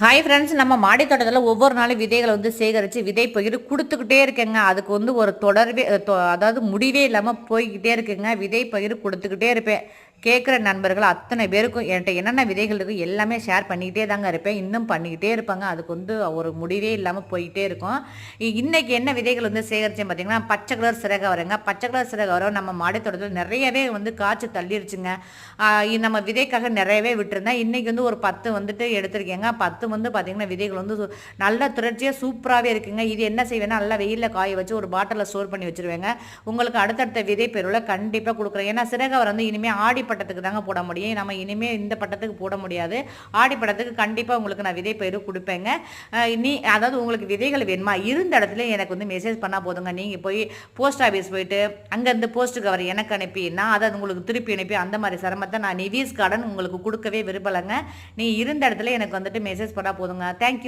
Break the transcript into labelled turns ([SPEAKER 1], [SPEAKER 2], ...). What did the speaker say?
[SPEAKER 1] Hi friends நம்ம மாடி தோட்டத்தில் ஒவ்வொரு நாளும் விதைகளை வந்து சேகரித்து விதை பயிர் கொடுத்துக்கிட்டே இருக்கேங்க. அதுக்கு வந்து ஒரு தொடர்பே தொ- அதாவது முடிவே இல்லாமல் போய்கிட்டே இருக்குங்க. விதை பயிர் கொடுத்துக்கிட்டே இருப்பேன். கேட்குற நண்பர்கள் அத்தனை பேருக்கும் என்கிட்ட என்னென்ன விதைகள் இருக்குது எல்லாமே ஷேர் பண்ணிக்கிட்டே தாங்க இருப்பேன். இன்னும் பண்ணிக்கிட்டே இருப்பாங்க. அதுக்கு வந்து ஒரு முடிவே இல்லாமல் போய்கிட்டே இருக்கும். இன்றைக்கி என்ன விதைகள் வந்து சேகரித்தேன் பார்த்தீங்கன்னா பச்சை கலர் சிறகவரைங்க. பச்சை கலர் சிறகவரம் நம்ம மாடி தோட்டத்தில் நிறையவே வந்து காய்ச்சி தள்ளிருச்சுங்க. நம்ம விதைக்காக நிறையவே விட்டுருந்தேன். இன்றைக்கி வந்து ஒரு பத்து வந்துட்டு எடுத்திருக்கேங்க. பத்து வந்து பார்த்தீங்கன்னா விதைகள் வந்து சு- நல்ல திரட்சியாக சூப்பராகவே இருக்குங்க. இது என்ன செய்வேன்னா நல்லா வெயிலில் காய வச்சு ஒரு பாட்டிலில் ஸ்டோர் பண்ணி வச்சிருவேங்க. உங்களுக்கு அடுத்தடுத்த விதை பெருவில் கண்டிப்பாக கொடுக்குறேன். ஏன்னா சிறகவர் வந்து இனிமேல் ஆடி பட்டத்துக்கு தாங்க போட முடியும். நம்ம இனிமேல் இந்த பட்டத்துக்கு போட முடியாது. ஆடி பட்டத்துக்கு கண்டிப்பாக உங்களுக்கு நான் விதை பயிர் கொடுப்பேங்க. நீ அதாவது உங்களுக்கு விதைகள் வேணுமா? இருந்த இடத்துல எனக்கு வந்து மெசேஜ் பண்ணால் போதுங்க. நீங்கள் போய் போஸ்ட் ஆஃபீஸ் போயிட்டு அங்கேருந்து போஸ்ட் கவர் எனக்கு அனுப்பி நான் அதை உங்களுக்கு திருப்பி அனுப்பி அந்த மாதிரி சிரமத்தை நான் நிவீஸ் கார்டன் உங்களுக்கு கொடுக்கவே விரும்பலைங்க. நீ இருந்த இடத்துல எனக்கு வந்துட்டு மெசேஜ் மெசேஜ் பண்ணால் போதுங்க தேங்க்யூ